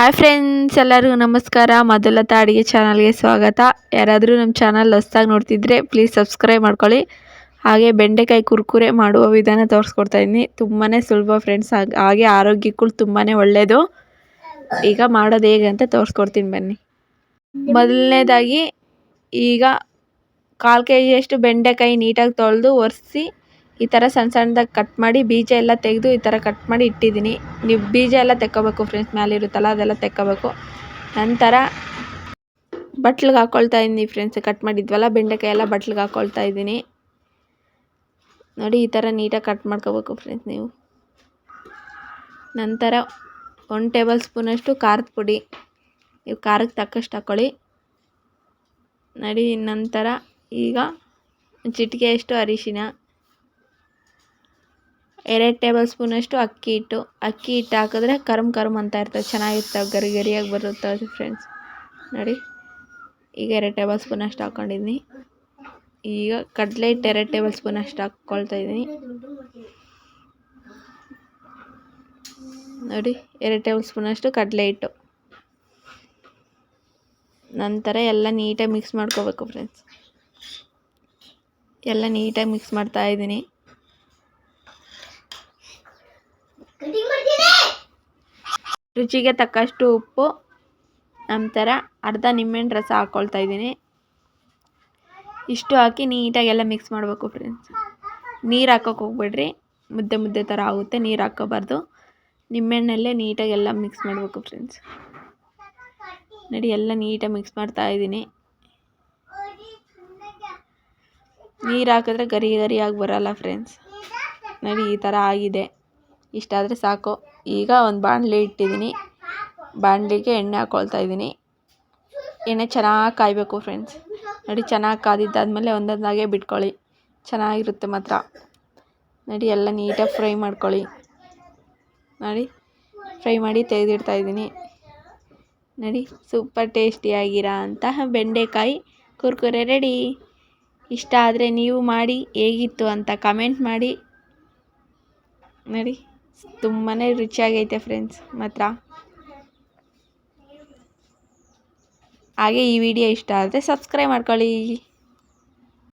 Hi friends ಎಲ್ಲರಿಗೂ ನಮಸ್ಕಾರ. ಮಧುಲತಾ ಅಡುಗೆ ಚಾನಲ್ಗೆ ಸ್ವಾಗತ. ಯಾರಾದರೂ ನಮ್ಮ ಚಾನಲ್ ಹೊಸ್ದಾಗಿ ನೋಡ್ತಿದ್ರೆ ಪ್ಲೀಸ್ ಸಬ್ಸ್ಕ್ರೈಬ್ ಮಾಡ್ಕೊಳ್ಳಿ. ಹಾಗೆ ಬೆಂಡೆಕಾಯಿ ಕುರ್ಕುರೆ ಮಾಡುವ ವಿಧಾನ ತೋರಿಸ್ಕೊಡ್ತಾ ಇದ್ದೀನಿ. ತುಂಬಾ ಸುಲಭ ಫ್ರೆಂಡ್ಸ್ ಹಾಗೆ ಆರೋಗ್ಯಕ್ಕೂ ತುಂಬಾ ಒಳ್ಳೆಯದು ಈಗ ಮಾಡೋದು ಹೇಗೆ ಅಂತ ತೋರಿಸ್ಕೊಡ್ತೀನಿ ಬನ್ನಿ. ಮೊದಲನೇದಾಗಿ ಈಗ ಕಾಲು ಕೆ ಜಿಯಷ್ಟು ಬೆಂಡೆಕಾಯಿ ನೀಟಾಗಿ ತೊಳೆದು ಒರೆಸಿ ಈ ಥರ ಸಣ್ಣ ಸಣ್ಣದಾಗಿ ಕಟ್ ಮಾಡಿ ಬೀಜ ಎಲ್ಲ ತೆಗೆದು ಈ ಥರ ಕಟ್ ಮಾಡಿ ಇಟ್ಟಿದ್ದೀನಿ. ನೀವು ಬೀಜ ಎಲ್ಲ ತೆಕ್ಕೋಬೇಕು ಫ್ರೆಂಡ್ಸ್ ಮೇಲೆ ಇರುತ್ತಲ್ಲ ಅದೆಲ್ಲ ತೆಕ್ಕೋಬೇಕು. ನಂತರ ಬಟ್ಲಿಗೆ ಹಾಕ್ಕೊಳ್ತಾ ಇದ್ದೀನಿ ಫ್ರೆಂಡ್ಸ್ ಕಟ್ ಮಾಡಿದ್ವಲ್ಲ ಬೆಂಡೆಕಾಯಿ ಎಲ್ಲ ಬಟ್ಲಿಗೆ ಹಾಕ್ಕೊಳ್ತಾ ಇದ್ದೀನಿ. ನೋಡಿ ಈ ಥರ ನೀಟಾಗಿ ಕಟ್ ಮಾಡ್ಕೋಬೇಕು ಫ್ರೆಂಡ್ಸ್ ನೀವು. ನಂತರ ಒನ್ ಟೇಬಲ್ ಸ್ಪೂನಷ್ಟು ಖಾರದ ಪುಡಿ. ನೀವು ಖಾರಕ್ಕೆ ತಕ್ಕಷ್ಟು ಹಾಕ್ಕೊಳ್ಳಿ ನಡಿ ನಂತರ ಈಗ ಚಿಟಿಕೆಯಷ್ಟು ಅರಿಶಿನ. ಎರಡು ಟೇಬಲ್ ಸ್ಪೂನಷ್ಟು ಅಕ್ಕಿ ಹಿಟ್ಟು. ಅಕ್ಕಿ ಹಿಟ್ಟು ಹಾಕಿದ್ರೆ ಕರಮ್ ಕರಮ್ ಅಂತ ಇರ್ತವೆ ಚೆನ್ನಾಗಿರ್ತವೆ, ಗರಿ ಗರಿಯಾಗಿ ಬರುತ್ತವೆ ಫ್ರೆಂಡ್ಸ್ ನೋಡಿ, ಈಗ ಎರಡು ಟೇಬಲ್ ಸ್ಪೂನ್ ಅಷ್ಟು ಹಾಕ್ಕೊಂಡಿದ್ದೀನಿ ಈಗ ಕಡಲೆ ಹಿಟ್ಟು ಎರಡು ಟೇಬಲ್ ಸ್ಪೂನ್ ಅಷ್ಟು ಹಾಕ್ಕೊಳ್ತಾ ಇದ್ದೀನಿ. ನೋಡಿ, ಎರಡು ಟೇಬಲ್ ಸ್ಪೂನಷ್ಟು ಕಡಲೆ ಹಿಟ್ಟು. ನಂತರ ಎಲ್ಲ ನೀಟಾಗಿ ಮಿಕ್ಸ್ ಮಾಡ್ಕೋಬೇಕು ಫ್ರೆಂಡ್ಸ್ ಎಲ್ಲ ನೀಟಾಗಿ ಮಿಕ್ಸ್ ಮಾಡ್ತಾ ಇದ್ದೀನಿ. ರುಚಿಗೆ ತಕ್ಕಷ್ಟು ಉಪ್ಪು, ನಂತರ ಅರ್ಧ ನಿಂಬೆಹಣ್ಣು ರಸ ಹಾಕ್ಕೊಳ್ತಾ ಇದ್ದೀನಿ. ಇಷ್ಟು ಹಾಕಿ ನೀಟಾಗಿ ಎಲ್ಲ ಮಿಕ್ಸ್ ಮಾಡಬೇಕು ಫ್ರೆಂಡ್ಸ್ ನೀರು ಹಾಕೋಕೆ ಹೋಗ್ಬೇಡ್ರಿ. ಮುದ್ದೆ ಮುದ್ದೆ ಥರ ಆಗುತ್ತೆ, ನೀರು ಹಾಕೋಬಾರ್ದು. ನಿಂಬೆಹಣ್ಣಲ್ಲೇ ನೀಟಾಗಿ ಎಲ್ಲ ಮಿಕ್ಸ್ ಮಾಡಬೇಕು ಫ್ರೆಂಡ್ಸ್ ನೋಡಿ, ಎಲ್ಲ ನೀಟಾಗಿ ಮಿಕ್ಸ್ ಮಾಡ್ತಾ ಇದ್ದೀನಿ. ನೀರು ಹಾಕಿದ್ರೆ ಗರಿ ಗರಿಯಾಗಿ ಬರೋಲ್ಲ ಫ್ರೆಂಡ್ಸ್ ನೋಡಿ, ಈ ಥರ ಆಗಿದೆ. ಇಷ್ಟಾದರೆ ಸಾಕು. ಈಗ ಒಂದು ಬಾಣಲೆ ಇಟ್ಟಿದ್ದೀನಿ ಬಾಣಲೆಗೆ ಎಣ್ಣೆ ಹಾಕ್ಕೊಳ್ತಾ ಇದ್ದೀನಿ ಎಣ್ಣೆ ಚೆನ್ನಾಗಿ ಕಾಯಬೇಕು ಫ್ರೆಂಡ್ಸ್ ನೋಡಿ ಚೆನ್ನಾಗಿ ಕಾದಿದ್ದಾದಮೇಲೆ ಒಂದೊಂದಾಗೆ ಬಿಟ್ಕೊಳ್ಳಿ. ಚೆನ್ನಾಗಿರುತ್ತೆ ಮಾತ್ರ. ನೋಡಿ ಎಲ್ಲ ನೀಟಾಗಿ ಫ್ರೈ ಮಾಡ್ಕೊಳ್ಳಿ. ನೋಡಿ. ಫ್ರೈ ಮಾಡಿ ತೆಗೆದಿಡ್ತಾ ಇದ್ದೀನಿ ನೋಡಿ. ಸೂಪರ್ ಟೇಸ್ಟಿಯಾಗಿರೋ ಅಂತಹ ಬೆಂಡೆಕಾಯಿ ಕುರ್ಕುರೆ ರೆಡಿ. ಇಷ್ಟ ಆದರೆ ನೀವು ಮಾಡಿ, ಹೇಗಿತ್ತು ಅಂತ ಕಮೆಂಟ್ ಮಾಡಿ. ನೋಡಿ. ತುಂಬಾ ರುಚಿಯಾಗೈತೆ ಫ್ರೆಂಡ್ಸ್ ಮಾತ್ರ. ಹಾಗೆ ಈ ವಿಡಿಯೋ ಇಷ್ಟ ಆದರೆ ಸಬ್ಸ್ಕ್ರೈಬ್ ಮಾಡ್ಕೊಳ್ಳಿ.